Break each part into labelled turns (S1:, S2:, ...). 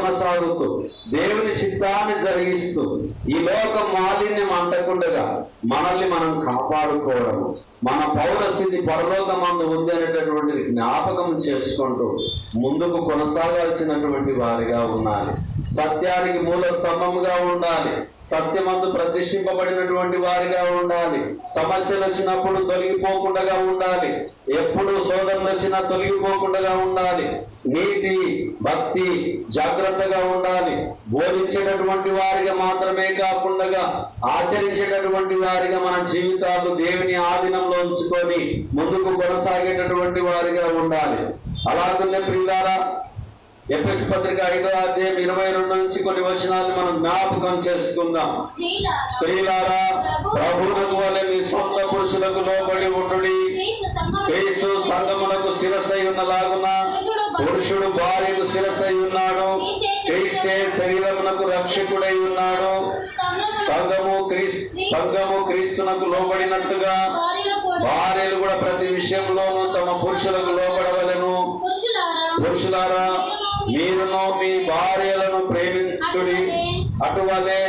S1: కొనసాగుతూ దేవుని చిత్తాన్ని జరిగిస్తూ ఈ లోక మాలిన్యం అంటకుండగా మనల్ని మనం కాపాడుకోవడము మన పౌరస్థితి పరలోకమందు ఉంది అనేటటువంటిది జ్ఞాపకం చేసుకుంటూ ముందుకు కొనసాగాల్సినటువంటి వారిగా ఉండాలి. సత్యానికి మూల స్తంభముగా ఉండాలి. సత్యమందు ప్రతిష్ఠింపబడినటువంటి వారిగా ఉండాలి. సమస్యలు వచ్చినప్పుడు తొలగిపోకుండా ఉండాలి. ఎప్పుడు సోదరులు వచ్చినా తొలగిపోకుండా ఉండాలి. నీతి భక్తి జాగ్రత్తగా ఉండాలి. బోధించేటటువంటి వారిగా మాత్రమే కాకుండా ఆచరించేటటువంటి వారిగా మన జీవితాలు దేవుని ఆధీనంలో ఉంచుకొని ముందుకు కొనసాగేటటువంటి వారిగా ఉండాలి. అలాగనే ప్రియులారా ఎపిస్ పత్రిక ఐదో అధ్యాయం ఇరవై రెండు నుంచి కొన్ని వచనాలు మనం జ్ఞాపకం చేసుకుందాం.
S2: స్త్రీలారా,
S1: ప్రభువులకు వలె మీ సొంత పురుషులకు లోబడి ఉండుడి.
S2: క్రీస్తు
S1: సంగమునకు శిరసై ఉన్నలాగున పురుషుడు భార్యకు శిరసై ఉన్నాడు. క్రీస్తే శరీరమునకు రక్షకుడై ఉన్నాడు. సంఘము క్రీస్తు సంఘము క్రీస్తునకు లోబడినట్టుగా
S2: భార్యలు కూడా
S1: ప్రతి విషయంలోనూ తమ పురుషులకు లోబడవలను.
S2: పురుషులారా,
S1: మీరును మీ భార్యలను ప్రేమించుడి. అటువలే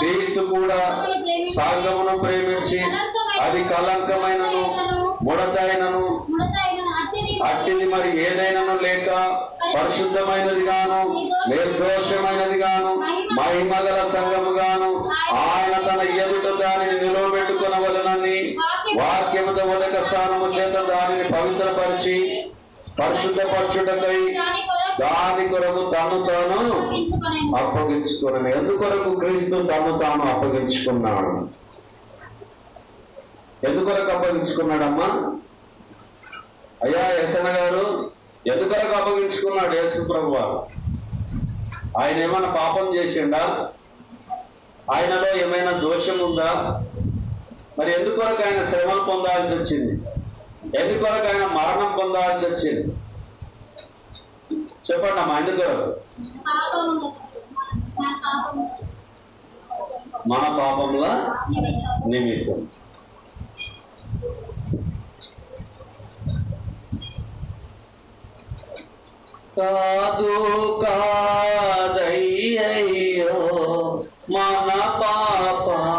S1: క్రీస్తు కూడా సంఘమును ప్రేమించి అది కలంకమైనను ముడతైనను
S2: అట్టిది
S1: మరి ఏదైనాను లేక పరిశుద్ధమైనది గాను నిర్దోషమైనది గాను మహిమగల సంఘము గాను ఆయన తన ఎదుట దానిని నిలవబెట్టుకునవలనని వాక్యముతో ఉదక స్థానము చేత దానిని పవిత్రపరిచి పరిశుద్ధపరచుటకై
S2: దాని కొరకు
S1: తను తాను అప్పగించుకున్నాను ఎందుకొరకు క్రీస్తు తను తాను అప్పగించుకున్నాడు? ఎందుకొరకు అప్పగించుకున్నాడమ్మా? అయ్యా యశన గారు ఎందుకొరకు అప్పగించుకున్నాడు యేసు ప్రభు వారు ఆయన ఏమైనా పాపం చేసిండా? ఆయనలో ఏమైనా దోషం ఉందా మరి ఎందుకొరకు ఆయన శ్రమలు పొందాల్సి వచ్చింది? ఎందుకొరకు ఆయన మరణం పొందాల్సి వచ్చింది? చెప్పండి అమ్మా ఎందుకొరకు?
S2: మన
S1: పాపముల
S2: నిమిత్తం.
S1: కాదు కాదయ్యో మన పాపముల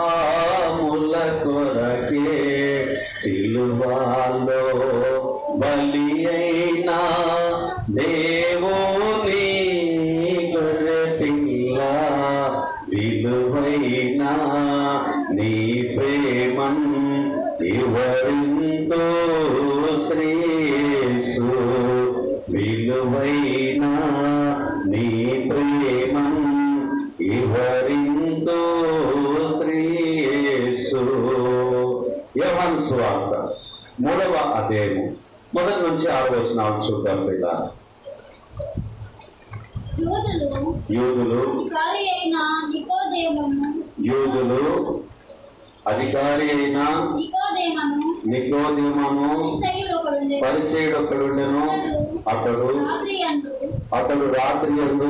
S1: కొరకే సిలువాలో బలి అయినా దేవుని విలువైన నీ ప్రేమన్ వివరింతో శ్రేసు యోహాను సువార్త మూడవ అధ్యాయము. మొదటి నుంచి ఆరు వచనాలు చూద్దాం పిల్ల.
S2: యూదులు
S1: యూదులు
S2: అధికారి అయిన నికోదేమును పరిసయ్యుడు ఒకడుండెను.
S1: అతడు అతడు రాత్రి
S2: యొద్దకు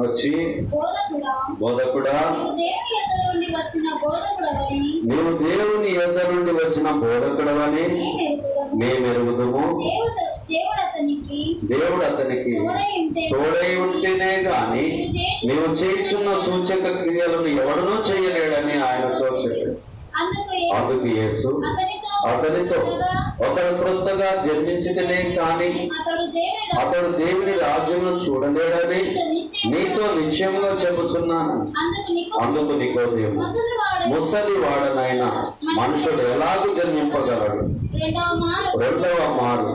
S2: వచ్చి బోధకుడా నీవు దేవుని యొద్ద నుండి వచ్చిన బోధకుడవని మేమెరుగుదము. దేవుడు అతనికి తోడై ఉంటే
S1: తోడై ఉంటేనే గాని నీవు చేయుచున్న సూచక క్రియలను ఎవడనూ చేయలేడని ఆయనతో చెప్పాడు
S2: అందుకు యేసు అతనితో
S1: ఒకడు క్రొత్తగా జన్మించితేనే కాని
S2: అతడు దేవుని
S1: రాజ్యంలో చూడలేడని నీతో నిశ్చయంగా చెబుతున్నాను.
S2: అందుకు నీకు
S1: అందుకు నికోదేము ముసలి వాడనైనా మనుషుడు ఎలాగూ జన్మింపగలడు?
S2: రెండవ మారు.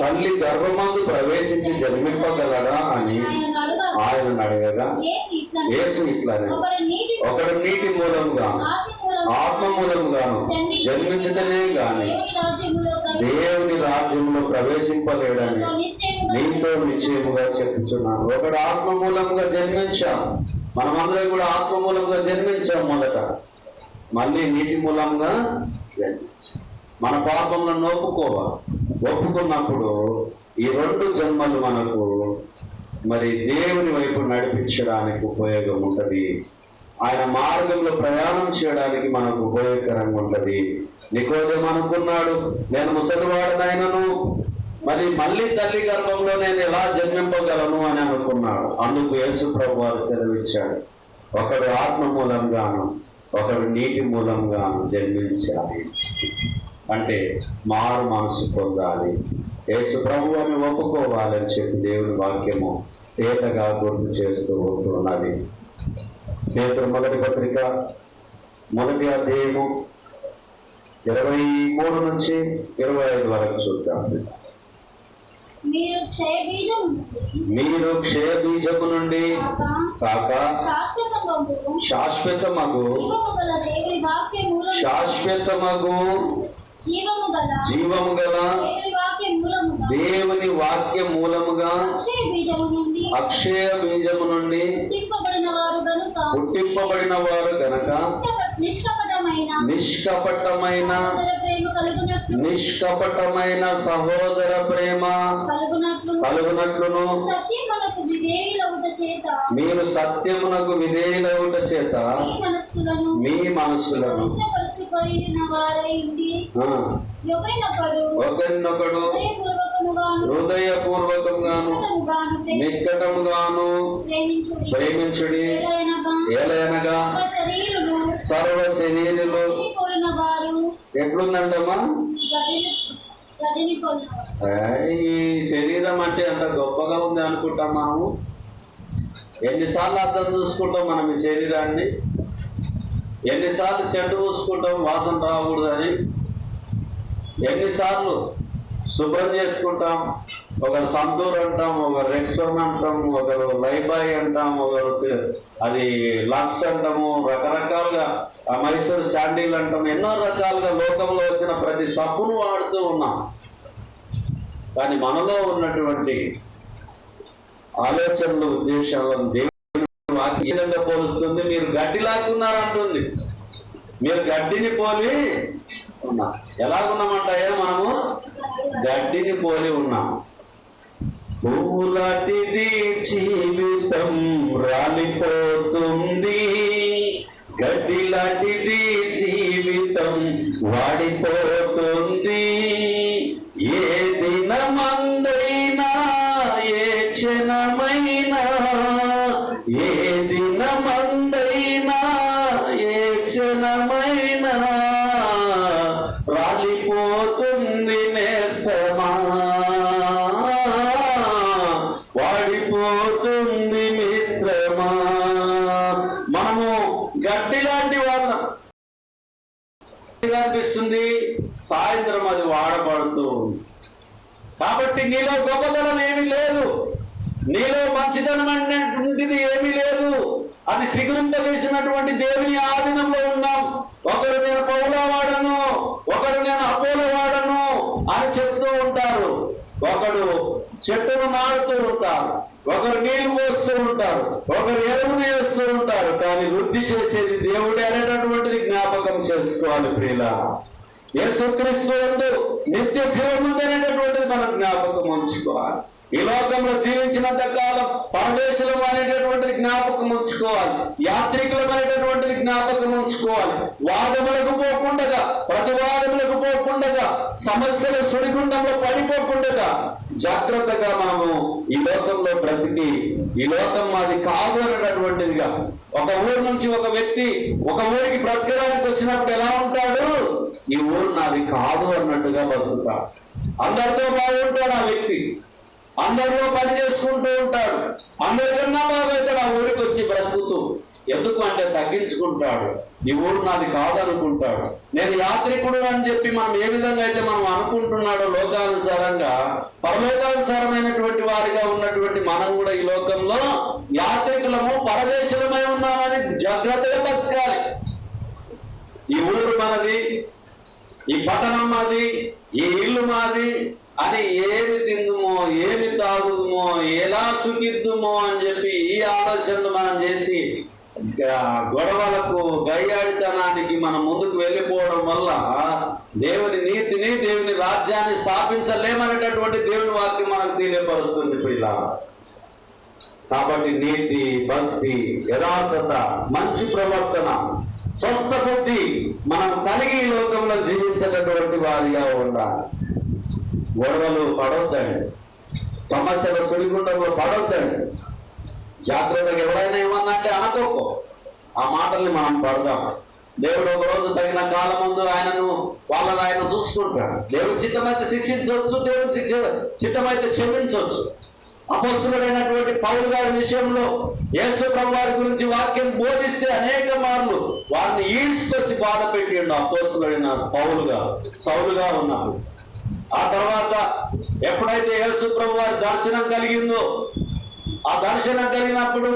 S1: తల్లి గర్భమందు ప్రవేశించి జన్మింపగలడా అని
S2: ఆయన అడుగగా యేసు ఇట్లా
S1: యేసు ఇట్లనే
S2: ఒకడు నీటి
S1: ఒకడు నీటి మూలంగా
S2: ఆత్మ మూలము
S1: ఆత్మ మూలంగాను జన్మించదనే గాని
S2: దేవుని
S1: రాజ్యంలో ప్రవేశింపలేడని నీతో నిశ్చయముగా చెప్తున్నాను ఒకడు ఆత్మ మూలంగా జన్మించాం. మనమందరం కూడా ఆత్మ మూలంగా జన్మించాం మొదట. మళ్ళీ నీటి మూలంగా జన్మించాం. మన పాపంలో ఒప్పుకోవాలి ఒప్పుకున్నప్పుడు ఈ రెండు జన్మలు మనకు మరి దేవుని వైపు నడిపించడానికి ఉపయోగం ఉంటది. ఆయన మార్గంలో ప్రయాణం చేయడానికి మనకు ఉపయోగకరంగా ఉంటది. నికోదేం అనుకున్నాడు నేను ముసలివాడనైనను మరి మళ్ళీ తల్లి గర్భంలో నేను ఎలా జన్మింపగలను? అని అనుకున్నాడు. అందుకు యేసు ప్రభు వారు సెలవిచ్చాడు. ఒకడు ఆత్మ మూలంగాను ఒకడు నీటి మూలంగాను జన్మించాలి. అంటే మారు మనసు పొందాలి. యేసు ప్రభు అని ఒప్పుకోవాలని చెప్పి దేవుని వాక్యము తేటగా గుర్తు చేస్తూ ఉంటున్నది. పేతురు మొదటి పత్రిక మొదటి అధ్యాయము ఇరవై మూడు నుంచి ఇరవై ఐదు వరకు చూద్దాం.
S2: మీరు క్షయ బీజం నుండి కాక
S1: కాక
S2: శాశ్వతమగు
S1: శాశ్వతమగు
S2: జీవము గల దేవుని వాక్య మూలముగా అక్షయ బీజము నుండి
S1: పుట్టింపబడిన వారు గనక
S2: నిష్కపటమైన
S1: నిష్కపటమైన
S2: సహోదర ప్రేమ
S1: కలుగునట్లును మీరు సత్యమునకు విధేయులవుట చేత
S2: మీ మనస్సులను ఒకరినొకడు హృదయపూర్వకముగాను నిక్కటముగాను ప్రేమించుడి. శరీరులు
S1: సర్వ శరీరులు. ఎట్లుందంటమ్మా ఏయ్, ఈ శరీరం అంటే అంత గొప్పగా ఉంది అనుకుంటాం మనము. ఎన్నిసార్లు అర్థం చూసుకుంటాం మనం ఈ శరీరాన్ని? ఎన్నిసార్లు చెడ్డు పూసుకుంటాం వాసన రాకూడదని. ఎన్నిసార్లు శుభ్రం చేసుకుంటాం ఒకరు సంతూర్ అంటాం ఒకరు రెక్సోన్ అంటాం ఒకరు లైబాయ్ అంటాం ఒకరు అది లక్స్ అంటాము రకరకాలుగా మైసూర్ శాండిల్ అంటాం ఎన్నో రకాలుగా లోకంలో వచ్చిన ప్రతి సబ్బును వాడుతూ ఉన్నాం. కానీ మనలో ఉన్నటువంటి ఆలోచనలు ఉద్దేశాలను దేవుని వాక్యం పోలుస్తుంది మీరు గడ్డి లాక్కున్నారు అంటుంది మీరు గడ్డిని పోలి ఉన్నా. ఎలాగున్నామంటాయా మనము గడ్డిని పోలి ఉన్నాం. పువ్వులాంటిది జీవితం రాలిపోతుంది. గడ్డి లాంటిది జీవితం వాడిపో క్షణమైనా రాలిపోతుంది నేస్తమా. వాడిపోతుంది మిత్రమా. మనము గడ్డి లాంటి వాళ్ళం. అనిపిస్తుంది సాయంత్రం అది వాడబడుతూ ఉంది. కాబట్టి నీలో గొప్పతనం ఏమీ లేదు. నీలో మంచితనం అనేటువంటిది ఏమీ లేదు. అది శిఖరింపజేసినటువంటి దేవుని ఆధీనంలో ఉన్నాం. ఒకరు నేను పౌల వాడను ఒకడు నేను అపోల వాడను అని చెప్తూ ఉంటారు. ఒకడు చెట్టును మారుతూ ఉంటారు ఒకరు నీళ్ళు పోస్తూ ఉంటారు ఒకరు ఎరువును వేస్తూ ఉంటారు కానీ వృద్ధి చేసేది దేవుడే అనేటటువంటిది జ్ఞాపకం చేసుకోవాలి ప్రియుల. యేసుక్రీస్తు యందు నిత్య జీవముంది అనేటటువంటిది మనం జ్ఞాపకం ఉంచుకోవాలి. ఈ లోకంలో జీవించినంత కాలం పరదేశులం అనేటటువంటిది జ్ఞాపకం ఉంచుకోవాలి. యాత్రికులం అనేటటువంటిది జ్ఞాపకం ఉంచుకోవాలి. వాదములకు పోకుండా ప్రతివాదములకు పోకుండా సమస్యల సుడిగుండంలో పడిపోకుండా జాగ్రత్తగా మనము ఈ లోకంలో బ్రతికి ఈ లోకం మాది కాదు అనేటటువంటిదిగా. ఒక ఊరు నుంచి ఒక వ్యక్తి ఒక ఊరికి బ్రతకడానికి వచ్చినప్పుడు ఎలా ఉంటాడు? ఈ ఊరు నాది కాదు అన్నట్టుగా బతుకుతాడు. అందరితో బాగుంటాడు ఆ వ్యక్తి. అందరిలో పని చేసుకుంటూ ఉంటాడు అందరికన్నా బాగైతాడు ఆ ఊరికి వచ్చి బ్రతుకుతూ. ఎందుకు అంటే తగ్గించుకుంటాడు. ఈ ఊరు నాది కాదనుకుంటాడు. నేను యాత్రికుడు అని చెప్పి మనం ఏ విధంగా అయితే మనం అనుకుంటున్నాడో లోకానుసారంగా పరలోకానుసారమైనటువంటి వారిగా ఉన్నటువంటి మనం కూడా ఈ లోకంలో యాత్రికులము పరదేశులమై ఉన్నామని జాగ్రత్తగా బతకాలి. ఈ ఊరు మనది ఈ పట్టణం మాది ఈ ఇల్లు మాది అని ఏమి తిందుమో ఏమి తాగుదుమో ఎలా సుఖిద్దుమో అని చెప్పి ఈ ఆలోచనలు మనం చేసి గొడవలకు గయ్యాడితనానికి మనం ముందుకు వెళ్ళిపోవడం వల్ల దేవుని నీతిని దేవుని రాజ్యాన్ని స్థాపించలేమనేటటువంటి దేవుని వాక్యం మనకు తెలియపరుస్తుంది ఇప్పుడు ఇలా కాబట్టి నీతి భక్తి యథార్థత మంచి ప్రవర్తన స్వస్థ బుద్ధి మనం కలిగి లోకంలో జీవించేటటువంటి వారిగా ఉండాలి. గొడవలు పడవద్దండి సమస్యల సుడిగుండంలో పడవద్దండి జాగ్రత్తగా ఎవరైనా ఏమన్నా అంటే అనుకోకో. ఆ మాటల్ని మనం పడదాం. దేవుడు ఒక రోజు తగిన కాలం ముందు ఆయనను వాళ్ళని ఆయన చూసుకుంటాడు. దేవుడు చిత్తమైతే శిక్షించవచ్చు దేవుడు శిక్ష చిత్తమైతే క్షమించవచ్చు. అపస్సుడైనటువంటి పౌరు గారి విషయంలో యేసు వారి గురించి వాక్యం బోధిస్తే అనేక మార్లు వారిని ఈడ్చుకొచ్చి బాధ పెట్టిండు అపోస్తుడైన పౌలుగా సౌలుగా ఉన్నప్పుడు. ఆ తర్వాత ఎప్పుడైతే యేసు ప్రభు వారి దర్శనం కలిగిందో ఆ దర్శనం కలిగినప్పుడు